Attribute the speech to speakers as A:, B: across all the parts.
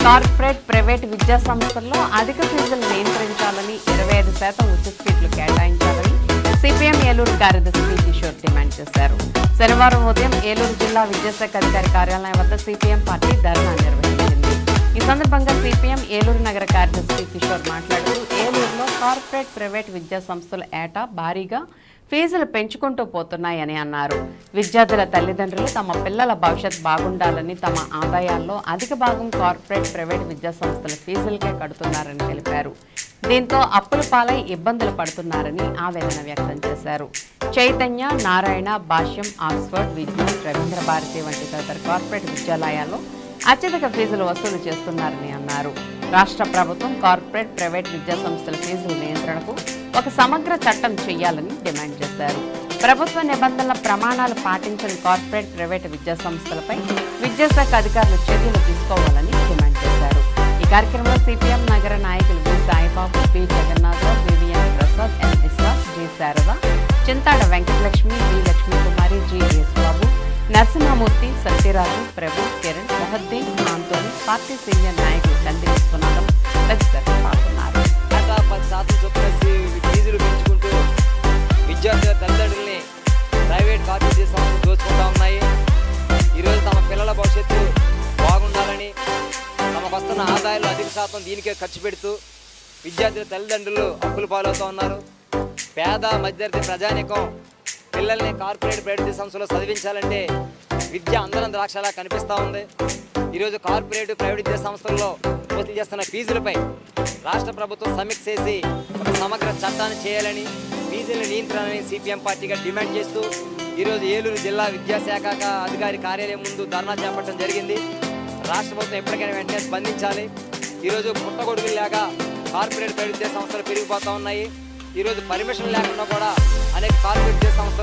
A: Corporate private విద్యా సంస్థల్లో అధిక ఫీజులు నియంత్రించాలని ఇరవై ఐదు శాతం ఉచిత సీట్లు కేటాయించాలని సిపిఎం ఏలూరు కార్యదర్శి పి. కిషోర్ డిమాండ్ చేశారు శనివారం ఉదయం ఏలూరు జిల్లా విద్యాశాఖ అధికారి కార్యాలయం వద్ద సిపిఎం పార్టీ ధర్నా నిర్వహించారు ఈ సందర్భంగా సిపిఎం ఏలూరు నగర కార్యదర్శి కిషోర్ మాట్లాడుతూ ఏలూరులో కార్పొరేట్ ప్రైవేట్ విద్యా సంస్థల ఏటా భారీగా ఫీజులు పెంచుకుంటూ పోతున్నాయని అన్నారు. విద్యార్థుల తల్లిదండ్రులు తమ పిల్లల భవిష్యత్ బాగుండాలని తమ ఆదాయాల్లో అధిక భాగం కార్పొరేట్ ప్రైవేట్ విద్యా సంస్థల ఫీజులకే కడుతున్నారని తెలిపారు. దీంతో అప్పుల పాలై ఇబ్బందులు పడుతున్నారని ఆవేదన వ్యక్తం చేశారు. చైతన్య నారాయణ భాష్యం ఆక్స్ఫర్డ్ విజ్ఞాన్ రవీంద్ర భారతి వంటి తదితర కార్పొరేట్ విద్యాలయాల్లో అత్యధిక ఫీజులు వసూలు చేస్తున్నారని అన్నారు. రాష్ట్ర ప్రభుత్వం కార్పొరేట్ ప్రైవేట్ విద్యా సంస్థల ఫీజుల నియంత్రణకు ఒక సమగ్ర చట్టం చేయాలని డిమాండ్ చేశారు. ప్రభుత్వ నిబంధనల ప్రమాణాలు పాటించని కార్పొరేట్ ప్రైవేట్ విద్యా సంస్థలపై విద్యాశాఖ అధికారులు చర్యలు తీసుకోవాలని డిమాండ్ చేశారు. ఈ కార్యక్రమంలో సిపిఎం నగర నాయకులు V Saibabu P Jagannatharao VVN Prasad N Viswas G. Sharada Chintada Venkatalakshmi V Lakshmikumari G. Babu Narasimhamurthy Satyaraju Prabhu Kiran Mohiddin Antony party senior నాయకులు తండ్రి విశ్వనాథం తదితరులు పాల్గొన్నారు.
B: పది శాతం చొప్పున ఫీజులు పెంచుకుంటూ విద్యార్థుల తల్లిదండ్రుల్ని ప్రైవేట్ కార్పొరేట్ సంస్థలు దోచుకుంటా ఉన్నాయి. ఈరోజు తమ పిల్లల భవిష్యత్తు బాగుండాలని తమకు వస్తున్న ఆదాయాలు అధిక శాతం దీనికే ఖర్చు పెడుతూ విద్యార్థుల తల్లిదండ్రులు అప్పులు పాలవుతూ ఉన్నారు. పేద మధ్యతరగతి ప్రజానికం పిల్లల్ని కార్పొరేట్ ప్రైవేట్ సంస్థలో చదివించాలంటే విద్య అందరం ద్రాక్షలా కనిపిస్తూ ఉంది. ఈరోజు కార్పొరేట్ ప్రైవేట్ విద్యా సంస్థల్లో వసూలు చేస్తున్న ఫీజులపై రాష్ట్ర ప్రభుత్వం సమీక్ష చేసి ఒక సమగ్ర చట్టాన్ని చేయాలని ఫీజుల నియంత్రణని సిపిఎం పార్టీగా డిమాండ్ చేస్తూ ఈరోజు ఏలూరు జిల్లా విద్యాశాఖ అధికారి కార్యాలయం ముందు ధర్నా చేపట్టడం జరిగింది. రాష్ట్ర ప్రభుత్వం ఎప్పటికైనా వెంటనే స్పందించాలి. ఈరోజు పుట్టగొడుగులాగా కార్పొరేట్ ప్రైవేట్ విద్యా సంస్థలు పెరిగిపోతూ ఉన్నాయి. ఈరోజు పర్మిషన్ లేకుండా కూడా అనేక కార్పొరేట్ విద్యా సంస్థలు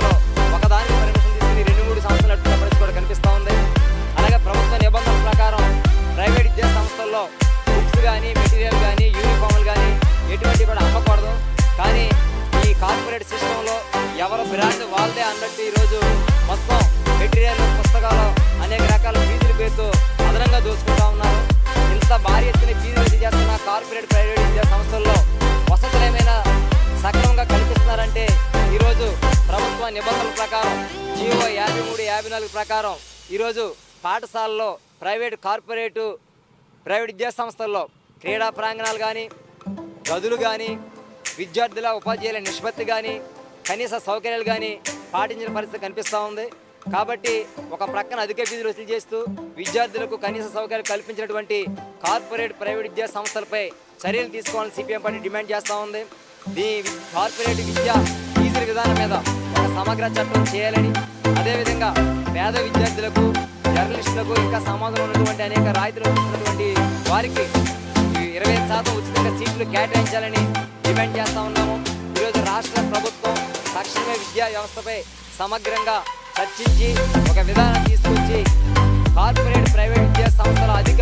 B: ఫుడ్ కానీ మెటీరియల్ కానీ యూనిఫామ్లు కానీ ఎటువంటి కూడా అమ్మకూడదు. కానీ ఈ కార్పొరేట్ సిస్టంలో ఎవరు బ్రాండ్ వాళ్ళదే అన్నట్టు ఈరోజు మొత్తం మెటీరియల్ పుస్తకాలు అనేక రకాల ఫీజుల పేరుతో అదనంగా దోచుకుంటా ఉన్నారు. ఇంత భారీ ఎత్తున ఫీజులు చేస్తున్న కార్పొరేట్ ప్రైవేట్ విద్యా సంస్థల్లో వసతులు ఏమైనా సక్రమంగా కల్పిస్తున్నారంటే ఈరోజు ప్రభుత్వ నిబంధనల ప్రకారం జియో యాభై మూడు యాభై నాలుగు ప్రకారం ఈరోజు పాఠశాలలో ప్రైవేట్ కార్పొరేటు ప్రైవేట్ విద్యా సంస్థల్లో క్రీడా ప్రాంగణాలు కానీ గదులు కానీ విద్యార్థుల ఉపాధ్యాయుల నిష్పత్తి కానీ కనీస సౌకర్యాలు కానీ పాటించిన పరిస్థితి కనిపిస్తూ ఉంది. కాబట్టి ఒక ప్రక్కన అధిక ఫీజులు వసూలు చేస్తూ విద్యార్థులకు కనీస సౌకర్యాలు కల్పించినటువంటి కార్పొరేట్ ప్రైవేట్ విద్యా సంస్థలపై చర్యలు తీసుకోవాలని సిపిఎం పార్టీ డిమాండ్ చేస్తూ ఉంది. ఈ కార్పొరేట్ విద్యా ఫీజుల విధానం మీద ఒక సమగ్ర చట్టం చేయాలని అదేవిధంగా పేద విద్యార్థులకు జర్నలిస్టులకు ఇంకా సమాజంలో ఉన్నటువంటి అనేక రాయితీలు ఉన్నటువంటి వారికి ఇరవై ఐదు శాతం ఉచితంగా సీట్లు కేటాయించాలని డిమాండ్ చేస్తూ ఉన్నాము. ఈరోజు రాష్ట్ర ప్రభుత్వం తక్షణమే విద్యా వ్యవస్థపై సమగ్రంగా చర్చించి ఒక విధానం తీసుకొచ్చి కార్పొరేట్ ప్రైవేట్ విద్యా సంస్థల అధిక